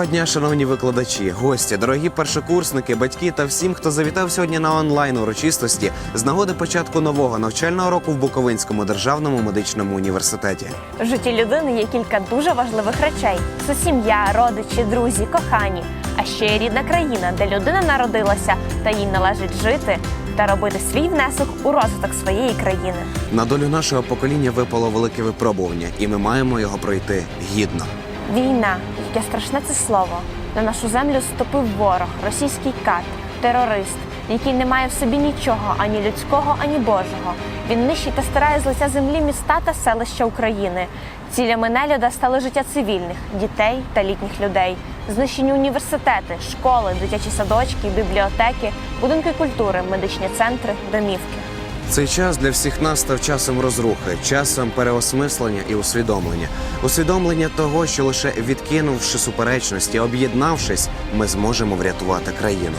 Доброго дня, шановні викладачі, гості, дорогі першокурсники, батьки та всім, хто завітав сьогодні на онлайн урочистості з нагоди початку нового навчального року в Буковинському державному медичному університеті. В житті людини є кілька дуже важливих речей: це сім'я, родичі, друзі, кохані. А ще є рідна країна, де людина народилася, та їй належить жити та робити свій внесок у розвиток своєї країни. На долю нашого покоління випало велике випробування, і ми маємо його пройти гідно. Війна, яке страшне це слово. На нашу землю ступив ворог, російський кат, терорист, який не має в собі нічого ані людського, ані божого. Він нищить та старає з лиця землі міста та селища України. Цілями нелюда стали життя цивільних, дітей та літніх людей, знищені університети, школи, дитячі садочки, бібліотеки, будинки культури, медичні центри, домівки. Цей час для всіх нас став часом розрухи, часом переосмислення і усвідомлення. Усвідомлення того, що лише відкинувши суперечності, об'єднавшись, ми зможемо врятувати країну.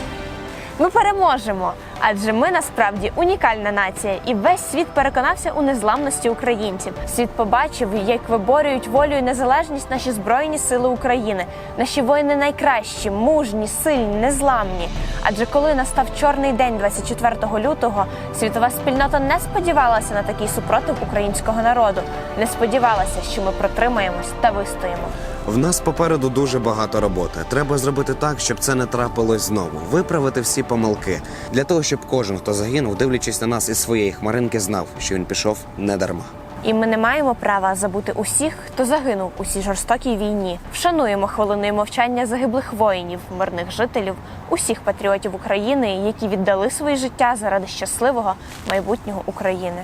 Ми переможемо, адже ми насправді унікальна нація, і весь світ переконався у незламності українців. Світ побачив, як виборюють волю і незалежність наші збройні сили України. Наші воїни найкращі, мужні, сильні, незламні. Адже коли настав чорний день 24 лютого, світова спільнота не сподівалася на такий супротив українського народу, не сподівалася, що ми протримаємось та вистоїмо. В нас попереду дуже багато роботи. Треба зробити так, щоб це не трапилось знову. Виправити всі помилки для того, щоб кожен, хто загинув, дивлячись на нас із своєї хмаринки, знав, що він пішов не дарма. І ми не маємо права забути усіх, хто загинув у цій жорстокій війні. Вшануємо хвилиною мовчання загиблих воїнів, мирних жителів, усіх патріотів України, які віддали своє життя заради щасливого майбутнього України.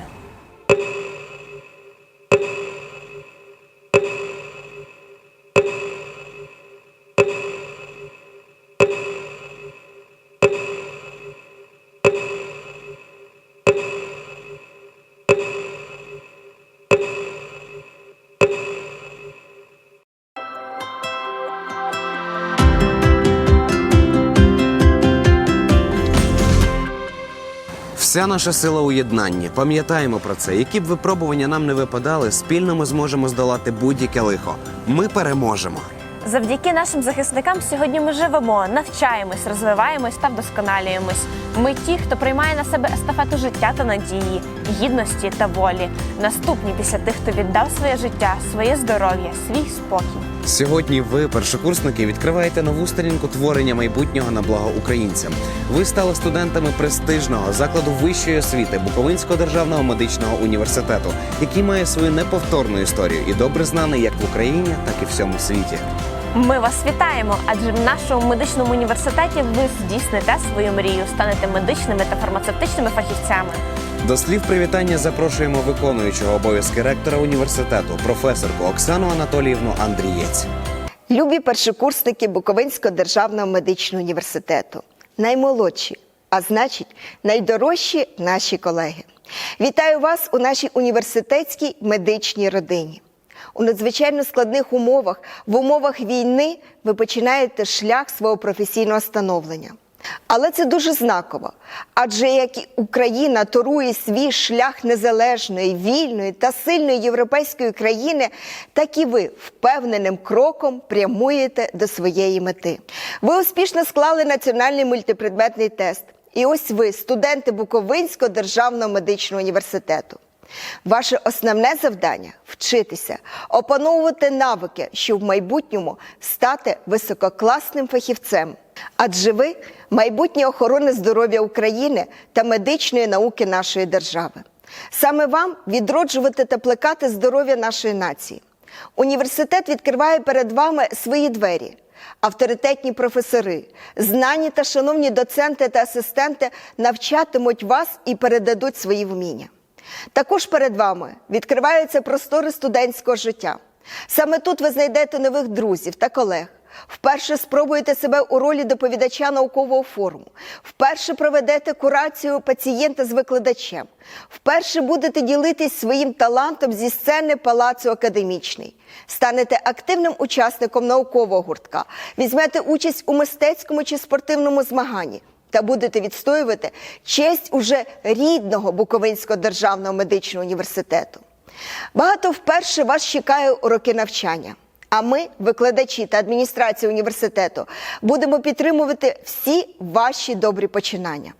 Вся наша сила у єднанні. Пам'ятаємо про це. Які б випробування нам не випадали, спільно ми зможемо здолати будь-яке лихо. Ми переможемо. Завдяки нашим захисникам сьогодні ми живемо, навчаємось, розвиваємось та вдосконалюємось. Ми ті, хто приймає на себе естафету життя та надії, гідності та волі. Наступні після тих, хто віддав своє життя, своє здоров'я, свій спокій. Сьогодні ви, першокурсники, відкриваєте нову сторінку творення майбутнього на благо українцям. Ви стали студентами престижного закладу вищої освіти Буковинського державного медичного університету, який має свою неповторну історію і добре знаний як в Україні, так і всьому світі. Ми вас вітаємо, адже в нашому медичному університеті ви здійсните свою мрію, станете медичними та фармацевтичними фахівцями. До слів привітання запрошуємо виконуючого обов'язки ректора університету, професорку Оксану Анатоліївну Андрієць. Любі першокурсники Буковинського державного медичного університету, наймолодші, а значить, найдорожчі наші колеги. Вітаю вас у нашій університетській медичній родині. У надзвичайно складних умовах, в умовах війни, ви починаєте шлях свого професійного становлення. Але це дуже знаково, адже як Україна торує свій шлях незалежної, вільної та сильної європейської країни, так і ви впевненим кроком прямуєте до своєї мети. Ви успішно склали національний мультипредметний тест. І ось ви, студенти Буковинського державного медичного університету. Ваше основне завдання вчитися, опановувати навики, щоб в майбутньому стати висококласним фахівцем. Адже ви майбутнє охорони здоров'я України та медичної науки нашої держави. Саме вам відроджувати та плекати здоров'я нашої нації. Університет відкриває перед вами свої двері. Авторитетні професори, знані та шановні доценти та асистенти навчатимуть вас і передадуть свої вміння. Також перед вами відкриваються простори студентського життя. Саме тут ви знайдете нових друзів та колег. Вперше спробуєте себе у ролі доповідача наукового форуму. Вперше проведете курацію пацієнта з викладачем. Вперше будете ділитись своїм талантом зі сцени палацу академічний. Станете активним учасником наукового гуртка, візьмете участь у мистецькому чи спортивному змаганні та будете відстоювати честь уже рідного Буковинського державного медичного університету. Багато вперше вас чекає у роки навчання. А ми, викладачі та адміністрація університету, будемо підтримувати всі ваші добрі починання.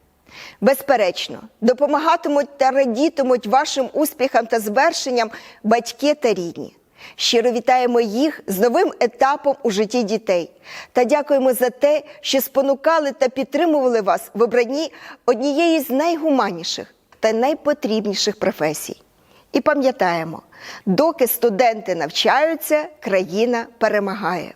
Безперечно, допомагатимуть та радітимуть вашим успіхам та звершенням батьки та рідні. Щиро вітаємо їх з новим етапом у житті дітей та дякуємо за те, що спонукали та підтримували вас в обранні однієї з найгуманніших та найпотрібніших професій. І пам'ятаємо, доки студенти навчаються, країна перемагає.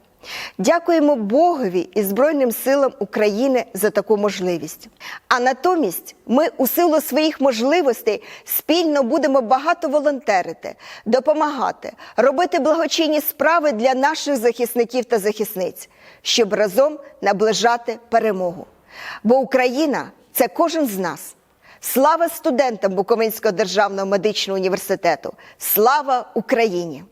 Дякуємо Богові і Збройним силам України за таку можливість. А натомість ми у силу своїх можливостей спільно будемо багато волонтерити, допомагати, робити благочинні справи для наших захисників та захисниць, щоб разом наближати перемогу. Бо Україна це кожен з нас. Слава студентам Буковинського державного медичного університету! Слава Україні!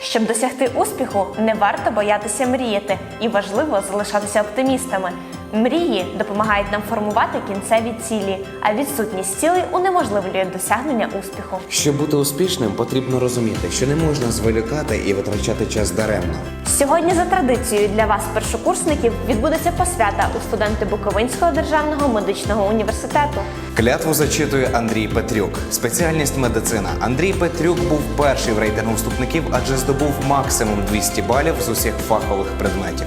Щоб досягти успіху, не варто боятися мріяти і важливо залишатися оптимістами. Мрії допомагають нам формувати кінцеві цілі, а відсутність цілей унеможливлює досягнення успіху. Щоб бути успішним, потрібно розуміти, що не можна зволікати і витрачати час даремно. Сьогодні за традицією для вас, першокурсників, відбудеться посвята у студенти Буковинського державного медичного університету. Клятву зачитує Андрій Петрюк. Спеціальність медицина. Андрій Петрюк був перший в рейтингу вступників, адже здобув максимум 200 балів з усіх фахових предметів.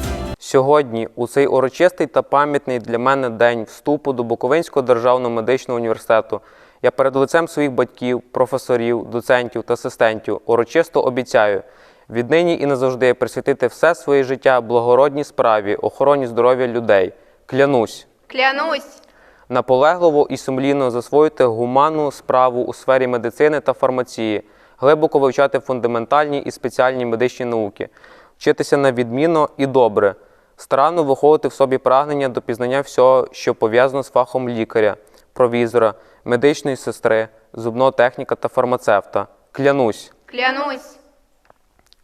Сьогодні, у цей урочистий та пам'ятний для мене день вступу до Буковинського державного медичного університету, я перед лицем своїх батьків, професорів, доцентів та асистентів урочисто обіцяю віднині і назавжди присвятити все своє життя благородній справі, охороні здоров'я людей. Клянусь. Клянусь, Наполегливо і сумлінно засвоїти гуманну справу у сфері медицини та фармації, глибоко вивчати фундаментальні і спеціальні медичні науки, вчитися на відмінно і добре, старанно виховувати в собі прагнення до пізнання всього, що пов'язано з фахом лікаря, провізора, медичної сестри, зубного техніка та фармацевта. Клянусь. клянусь,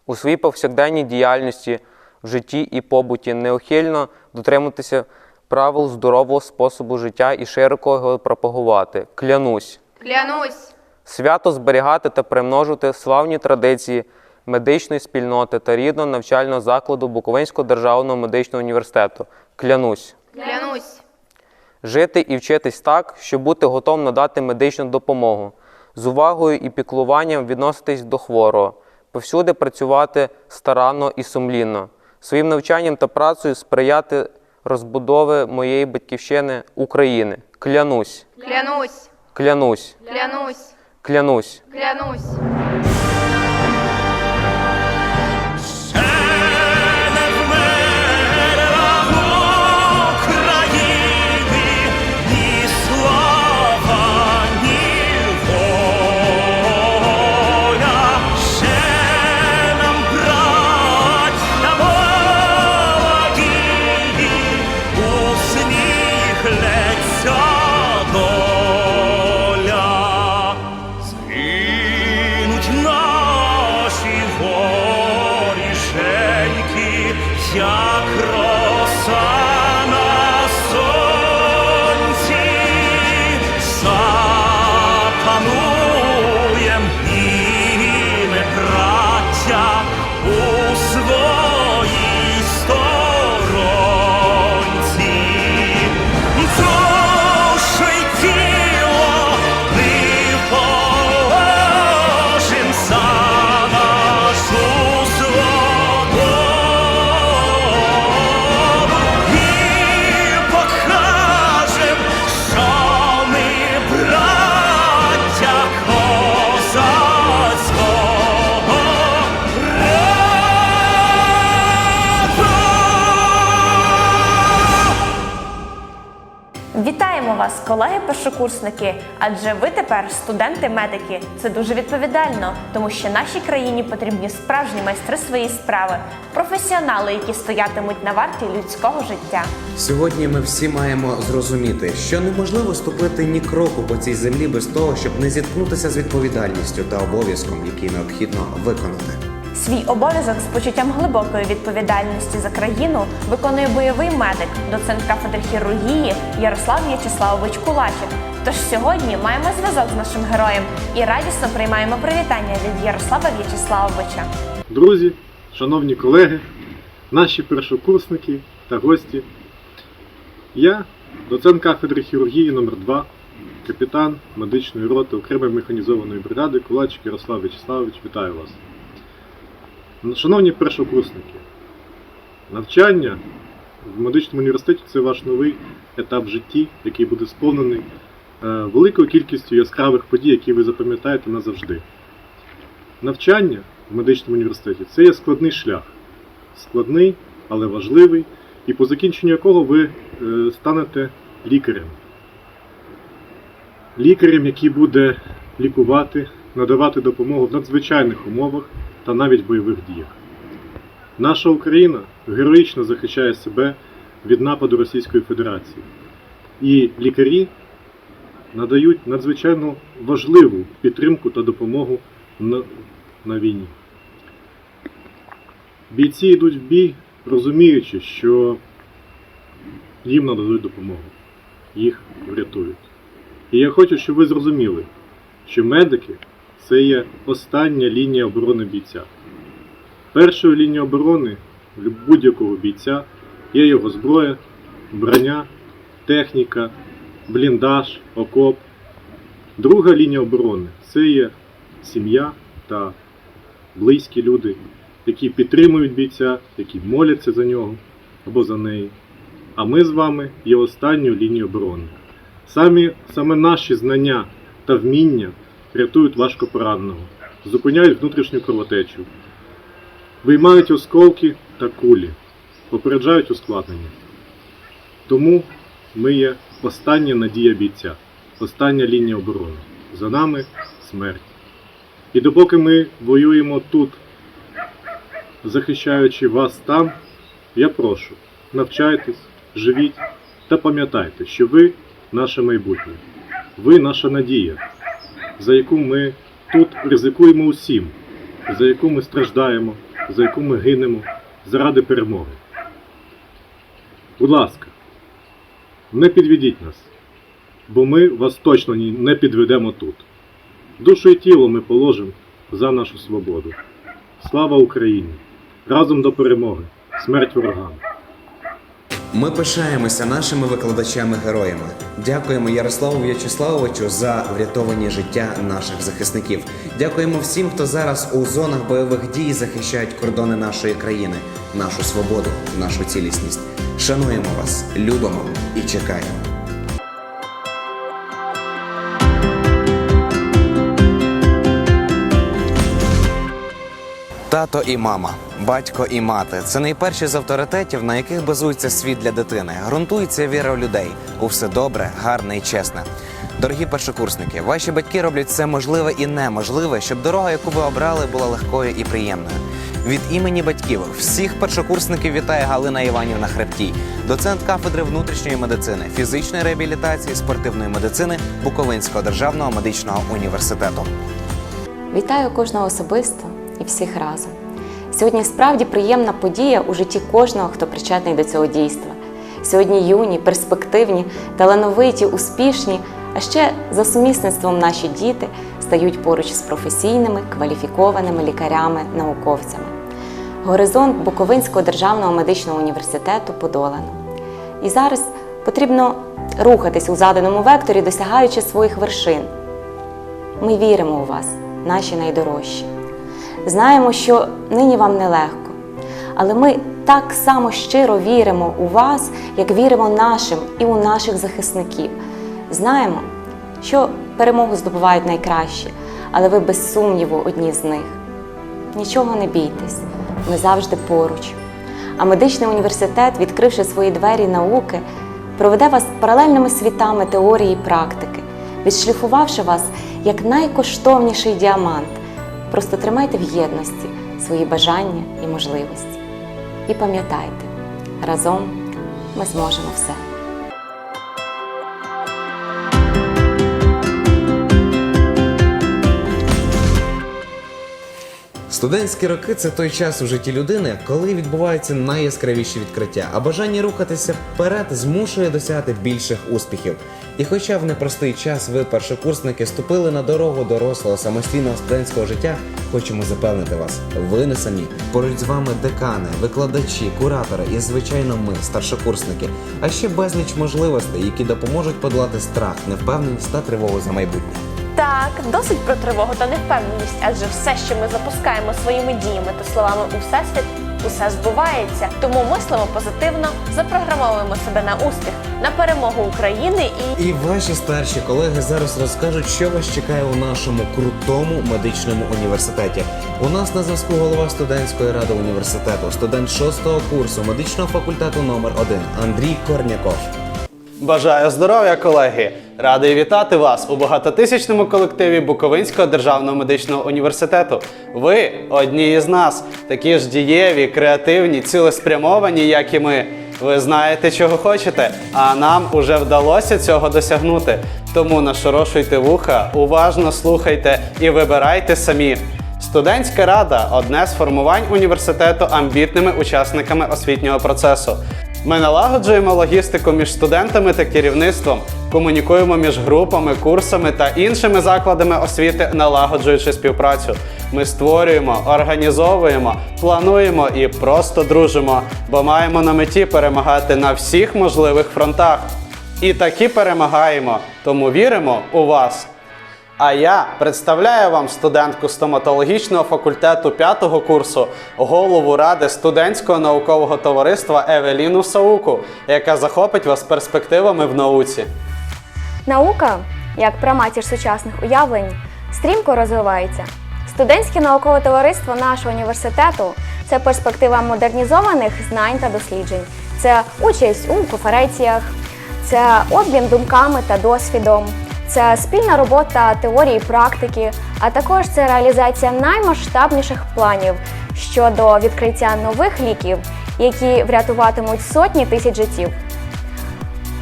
У своїй повсякденній діяльності, в житті і побуті неухильно дотримуватися правил здорового способу життя і широко його пропагувати. Клянусь. клянусь, Свято зберігати та примножувати славні традиції медичної спільноти та рідного навчального закладу Буковинського державного медичного університету. Клянусь. клянусь, Жити і вчитись так, щоб бути готовим надати медичну допомогу, з увагою і піклуванням відноситись до хворого, повсюди працювати старанно і сумлінно, своїм навчанням та працею сприяти розбудови моєї батьківщини України. Клянусь, клянусь, клянусь, клянусь, клянусь. клянусь. Вітаємо вас, колеги-першокурсники! Адже ви тепер студенти-медики. Це дуже відповідально, тому що нашій країні потрібні справжні майстри своєї справи, професіонали, які стоятимуть на варті людського життя. Сьогодні ми всі маємо зрозуміти, що неможливо ступити ні кроку по цій землі без того, щоб не зіткнутися з відповідальністю та обов'язком, який необхідно виконати. Свій обов'язок з почуттям глибокої відповідальності за країну виконує бойовий медик, доцент кафедри хірургії Ярослав В'ячеславович Кулачик. Тож сьогодні маємо зв'язок з нашим героєм і радісно приймаємо привітання від Ярослава В'ячеславовича. Друзі, шановні колеги, наші першокурсники та гості. Я, доцент кафедри хірургії номер 2 капітан медичної роти окремої механізованої бригади Кулачик Ярослав В'ячеславович, вітаю вас. Шановні першокурсники, навчання в медичному університеті це ваш новий етап в житті, який буде сповнений е, великою кількістю яскравих подій, які ви запам'ятаєте назавжди. Навчання в медичному університеті це є складний шлях. Складний, але важливий, і по закінченню якого ви е, станете лікарем. Лікарем, який буде лікувати, надавати допомогу в надзвичайних умовах та навіть бойових діях. Наша Україна героїчно захищає себе від нападу Російської Федерації. І лікарі надають надзвичайно важливу підтримку та допомогу на, на війні. Бійці йдуть в бій, розуміючи, що їм нададуть допомогу, їх врятують. І я хочу, щоб ви зрозуміли, що медики це є остання лінія оборони бійця. Першою лінією оборони будь-якого бійця є його зброя, броня, техніка, бліндаж, окоп. Друга лінія оборони це є сім'я та близькі люди, які підтримують бійця, які моляться за нього або за неї. А ми з вами є останньою лінією оборони. Самі, саме наші знання та вміння рятують важкопораненого, зупиняють внутрішню кровотечу, виймають осколки та кулі, попереджають ускладнення. Тому ми є остання надія бійця, остання лінія оборони. За нами смерть. І допоки ми воюємо тут, захищаючи вас там, я прошу, навчайтесь, живіть та пам'ятайте, що ви наше майбутнє, ви наша надія, за яку ми тут ризикуємо усім, за яку ми страждаємо, за яку ми гинемо заради перемоги. Будь ласка, не підведіть нас, бо ми вас точно не підведемо тут. Душу і тіло ми положимо за нашу свободу. Слава Україні! Разом до перемоги! Смерть ворогам! Ми пишаємося нашими викладачами-героями. Дякуємо Ярославу В'ячеславовичу за врятовані життя наших захисників. Дякуємо всім, хто зараз у зонах бойових дій захищають кордони нашої країни, нашу свободу, нашу цілісність. Шануємо вас, любимо і чекаємо. Тато і мама, батько і мати це найперші з авторитетів, на яких базується світ для дитини. Ґрунтується віра в людей у все добре, гарне і чесне. Дорогі першокурсники, ваші батьки роблять все можливе і неможливе, щоб дорога, яку ви обрали, була легкою і приємною. Від імені батьків всіх першокурсників вітає Галина Іванівна Хребтій, доцент кафедри внутрішньої медицини, фізичної реабілітації, спортивної медицини Буковинського державного медичного університету. Вітаю кожного особисто і всіх разом. Сьогодні справді приємна подія у житті кожного, хто причетний до цього дійства. Сьогодні юні, перспективні, талановиті, успішні, а ще за сумісництвом наші діти стають поруч з професійними, кваліфікованими лікарями, науковцями. Горизонт Буковинського державного медичного університету подолано. І зараз потрібно рухатись у заданому векторі, досягаючи своїх вершин. Ми віримо у вас, наші найдорожчі. Знаємо, що нині вам нелегко, але ми так само щиро віримо у вас, як віримо нашим і у наших захисників. Знаємо, що перемогу здобувають найкращі, але ви без сумніву одні з них. Нічого не бійтесь, ми завжди поруч. А медичний університет, відкривши свої двері науки, проведе вас паралельними світами теорії і практики, відшліфувавши вас як найкоштовніший діамант. Просто тримайте в єдності свої бажання і можливості. І пам'ятайте, разом ми зможемо все. Студентські роки це той час у житті людини, коли відбуваються найяскравіші відкриття, а бажання рухатися вперед змушує досягати більших успіхів. І хоча в непростий час ви, першокурсники, ступили на дорогу дорослого самостійного студентського життя, хочемо запевнити вас, ви не самі. Поруч з вами декани, викладачі, куратори і, звичайно, ми, старшокурсники, а ще безліч можливостей, які допоможуть подолати страх, невпевненість та тривогу за майбутнє. Так, досить про тривогу та невпевненість, адже все, що ми запускаємо своїми діями та словами у всесвіт, усе збувається. Тому мислимо позитивно, запрограмовуємо себе на успіх, на перемогу України і І ваші старші колеги зараз розкажуть, що вас чекає у нашому крутому медичному університеті. У нас на зв'язку голова студентської ради університету, студент шостого курсу медичного факультету номер 1 Андрій Корняков. Бажаю здоров'я, колеги! Радий вітати вас у багатотисячному колективі Буковинського державного медичного університету. Ви одні із нас, такі ж дієві, креативні, цілеспрямовані, як і ми. Ви знаєте, чого хочете, а нам уже вдалося цього досягнути. Тому нашорошуйте вуха, уважно слухайте і вибирайте самі. Студентська рада одне з формувань університету амбітними учасниками освітнього процесу. Ми налагоджуємо логістику між студентами та керівництвом, комунікуємо між групами, курсами та іншими закладами освіти, налагоджуючи співпрацю. Ми створюємо, організовуємо, плануємо і просто дружимо, бо маємо на меті перемагати на всіх можливих фронтах. І таки перемагаємо, тому віримо у вас. А я представляю вам студентку стоматологічного факультету 5-го курсу, голову ради студентського наукового товариства Евеліну Сауку, яка захопить вас перспективами в науці. Наука, як праматір сучасних уявлень, стрімко розвивається. Студентське наукове товариство нашого університету це перспектива модернізованих знань та досліджень, це участь у конференціях, це обмін думками та досвідом, це спільна робота теорії і практики, а також це реалізація наймасштабніших планів щодо відкриття нових ліків, які врятуватимуть сотні тисяч життів.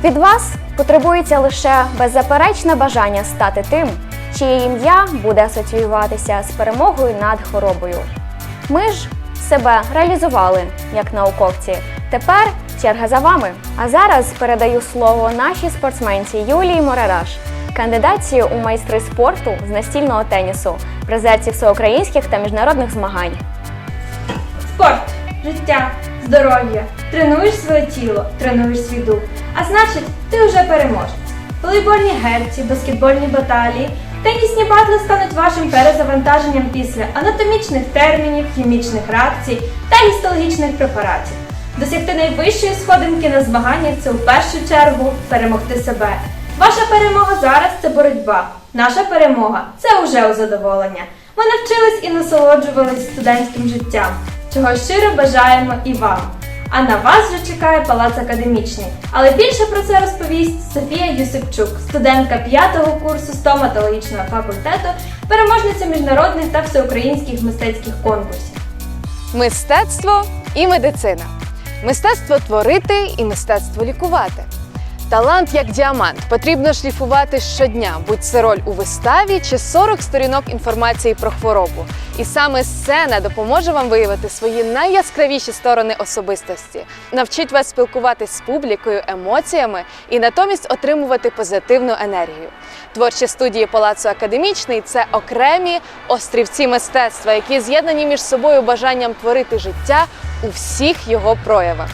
Від вас потребується лише беззаперечне бажання стати тим, чиє ім'я буде асоціюватися з перемогою над хворобою. Ми ж себе реалізували як науковці. Тепер черга за вами. А зараз передаю слово нашій спортсменці Юлії Морараш, кандидатці у майстри спорту з настільного тенісу, призерці всеукраїнських та міжнародних змагань. Спорт, життя, здоров'я. Тренуєш своє тіло, тренуєш свій дух. А значить, ти вже переможець. Волейбольні герці, баскетбольні баталії, тенісні батли стануть вашим перезавантаженням після анатомічних термінів, хімічних реакцій та гістологічних препаратів. Досягти найвищої сходинки на змаганнях це в першу чергу перемогти себе. Ваша перемога зараз це боротьба. Наша перемога це уже задоволення. Ми навчились і насолоджувались студентським життям, чого щиро бажаємо і вам. А на вас вже чекає палац академічний. Але більше про це розповість Софія Юсипчук, студентка 5-го курсу стоматологічного факультету, переможниця міжнародних та всеукраїнських мистецьких конкурсів. Мистецтво і медицина. Мистецтво творити і мистецтво лікувати. Талант як діамант потрібно шліфувати щодня, будь це роль у виставі чи 40 сторінок інформації про хворобу. І саме сцена допоможе вам виявити свої найяскравіші сторони особистості, навчить вас спілкуватись з публікою, емоціями і натомість отримувати позитивну енергію. Творчі студії Палацу Академічний це окремі острівці мистецтва, які з'єднані між собою бажанням творити життя у всіх його проявах.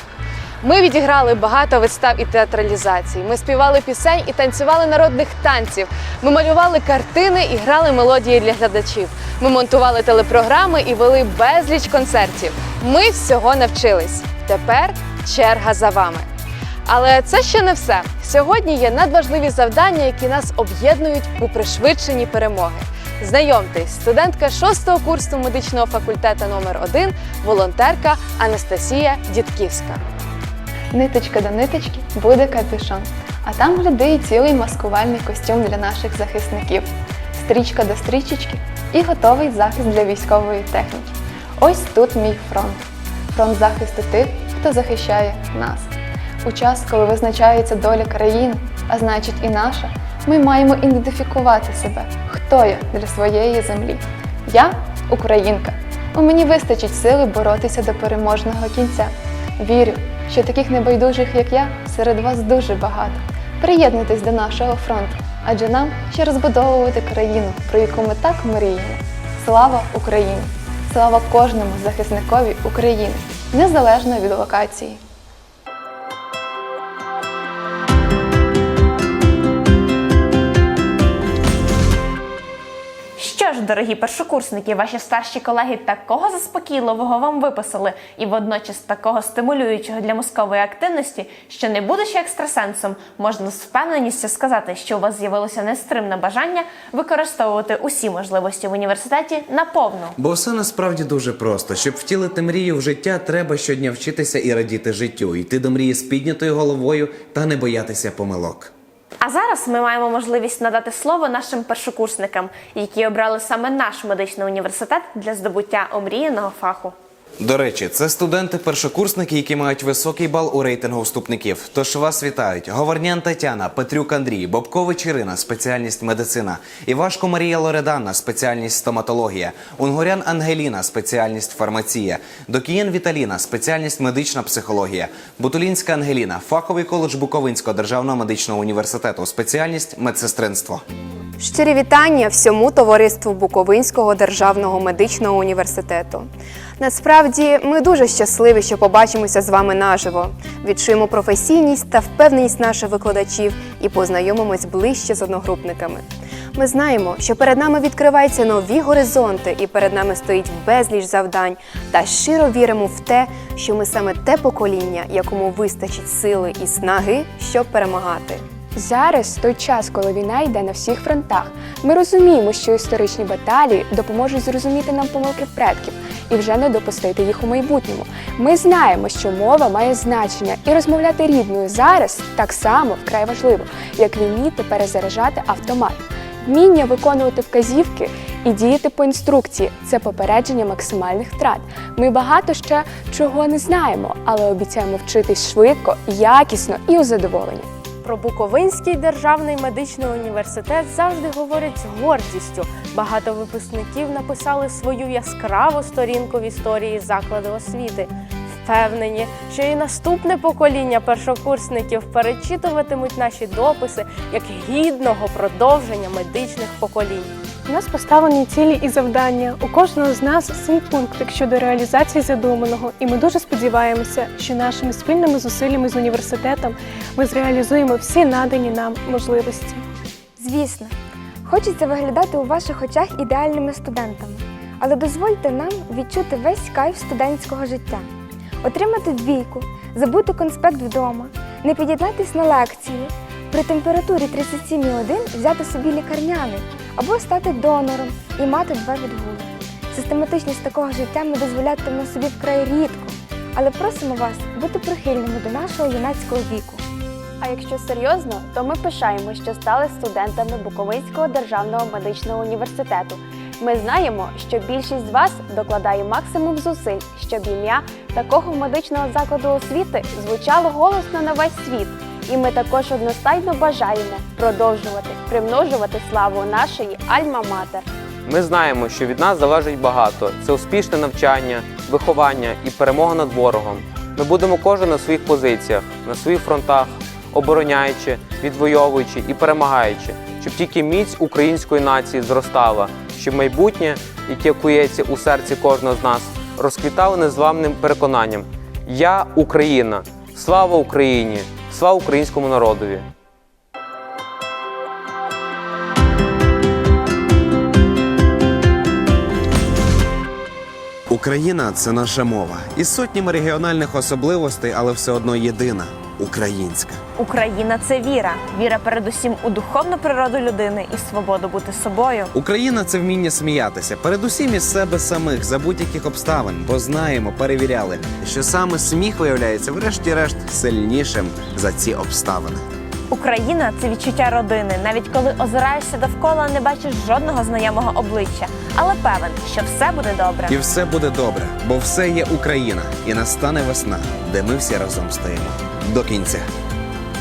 Ми відіграли багато вистав і театралізацій. Ми співали пісень і танцювали народних танців. Ми малювали картини і грали мелодії для глядачів. Ми монтували телепрограми і вели безліч концертів. Ми всього навчились. Тепер черга за вами. Але це ще не все. Сьогодні є надважливі завдання, які нас об'єднують у пришвидшенні перемоги. Знайомтесь, студентка 6-го курсу медичного факультету номер 1 волонтерка Анастасія Дідківська. Ниточка до ниточки буде капюшон, а там гляди і цілий маскувальний костюм для наших захисників, стрічка до стрічечки і готовий захист для військової техніки. Ось тут мій фронт. Фронт захисту тих, хто захищає нас. У час, коли визначається доля країни, а значить і наша, ми маємо ідентифікувати себе, хто я для своєї землі. Я українка. У мені вистачить сили боротися до переможного кінця. Вірю, що таких небайдужих, як я, серед вас дуже багато. Приєднуйтесь до нашого фронту, адже нам ще розбудовувати країну, про яку ми так мріємо. Слава Україні! Слава кожному захисникові України, незалежно від локації. Дорогі першокурсники, ваші старші колеги такого заспокійливого вам виписали і водночас такого стимулюючого для мозкової активності, що не будучи екстрасенсом, можна з впевненістю сказати, що у вас з'явилося нестримне бажання використовувати усі можливості в університеті наповну. Бо все насправді дуже просто. Щоб втілити мрію в життя, треба щодня вчитися і радіти життю, йти до мрії з піднятою головою та не боятися помилок. А зараз ми маємо можливість надати слово нашим першокурсникам, які обрали саме наш медичний університет для здобуття омріяного фаху. До речі, це студенти-першокурсники, які мають високий бал у рейтингу вступників. Тож вас вітають Говорнян Тетяна, Петрюк Андрій, Бобкович Ірина, спеціальність медицина, Івашко Марія Лоредана, спеціальність стоматологія, Унгурян Ангеліна, спеціальність фармація, Докієн Віталіна, спеціальність медична психологія, Бутулінська Ангеліна, фаховий коледж Буковинського державного медичного університету, спеціальність медсестринство. Щирі вітання всьому товариству Буковинського державного медичного університету. Насправді, ми дуже щасливі, що побачимося з вами наживо. Відчуємо професійність та впевненість наших викладачів і познайомимось ближче з одногрупниками. Ми знаємо, що перед нами відкриваються нові горизонти, і перед нами стоїть безліч завдань. Та щиро віримо в те, що ми саме те покоління, якому вистачить сили і снаги, щоб перемагати. Зараз той час, коли війна йде на всіх фронтах. Ми розуміємо, що історичні баталії допоможуть зрозуміти нам помилки предків і вже не допустити їх у майбутньому. Ми знаємо, що мова має значення, і розмовляти рідною зараз так само вкрай важливо, як вміти перезаряджати автомат. Вміння виконувати вказівки і діяти по інструкції це попередження максимальних втрат. Ми багато ще чого не знаємо, але обіцяємо вчитись швидко, якісно і у задоволення. Про Буковинський державний медичний університет завжди говорять з гордістю. Багато випускників написали свою яскраву сторінку в історії закладу освіти. Впевнені, що і наступне покоління першокурсників перечитуватимуть наші дописи як гідного продовження медичних поколінь. У нас поставлені цілі і завдання. У кожного з нас свій пунктик щодо реалізації задуманого, і ми дуже сподіваємося, що нашими спільними зусиллями з університетом ми зреалізуємо всі надані нам можливості. Звісно, хочеться виглядати у ваших очах ідеальними студентами, але дозвольте нам відчути весь кайф студентського життя, отримати двійку, забути конспект вдома, не під'єднатись на лекцію, при температурі 37,1 взяти собі лікарняний або стати донором і мати два відгули. Систематичність такого життя ми дозволятимемо собі вкрай рідко, але просимо вас бути прихильними до нашого юнацького віку. А якщо серйозно, то ми пишаємо, що стали студентами Буковинського державного медичного університету. Ми знаємо, що більшість з вас докладає максимум зусиль, щоб ім'я такого медичного закладу освіти звучало голосно на весь світ. І ми також одностайно бажаємо продовжувати примножувати славу нашої Альма-Матер. Ми знаємо, що від нас залежить багато: це успішне навчання, виховання і перемога над ворогом. Ми будемо кожен на своїх позиціях, на своїх фронтах, обороняючи, відвоюючи і перемагаючи, щоб тільки міць української нації зростала, щоб майбутнє, яке кується у серці кожного з нас, розквітало незламним переконанням: Я Україна! Слава Україні! Слава українському народові! Україна це наша мова із сотнями регіональних особливостей, але все одно єдина українська. Україна це віра. Віра передусім у духовну природу людини і свободу бути собою. Україна це вміння сміятися, передусім із себе самих за будь-яких обставин, бо знаємо, перевіряли, що саме сміх виявляється, врешті-решт, сильнішим за ці обставини. Україна це відчуття родини, навіть коли озираєшся довкола, не бачиш жодного знайомого обличчя, але певен, що все буде добре. І все буде добре, бо все є Україна, і настане весна, де ми всі разом стоїмо до кінця.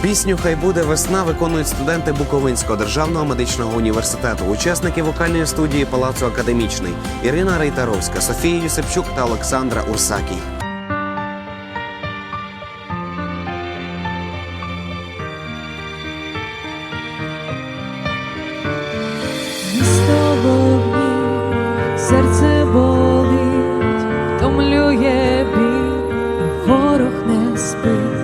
Пісню Хай буде весна виконують студенти Буковинського державного медичного університету, учасники вокальної студії Палацу Академічний Ірина Рейтаровська, Софія Юсипчук та Олександра Урсакій. Серце болить, втомлює біль, ворог не спить,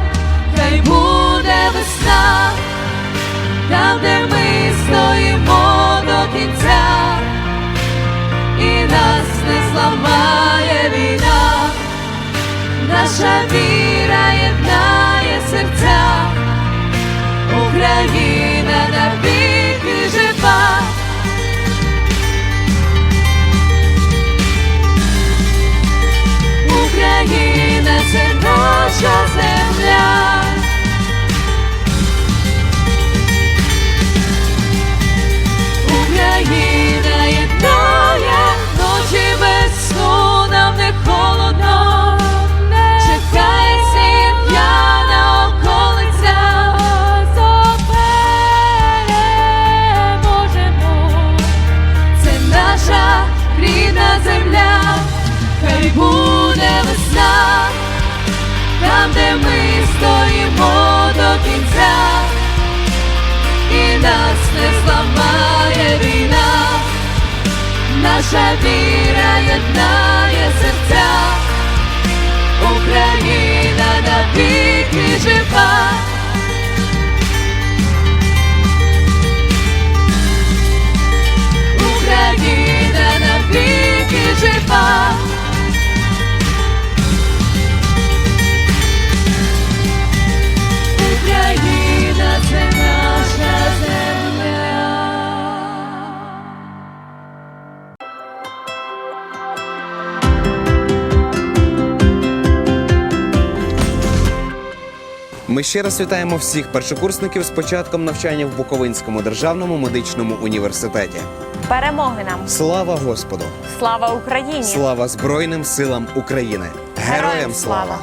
де ми стоїмо до кінця, і нас не зламає війна, наша віра єднає серця, Україна не зламає війна, наша віра єднає серця, Україна навіки жива. Ми ще раз вітаємо всіх першокурсників з початком навчання в Буковинському державному медичному університеті. Перемоги нам! Слава Господу! Слава Україні! Слава Збройним силам України! Героям слава!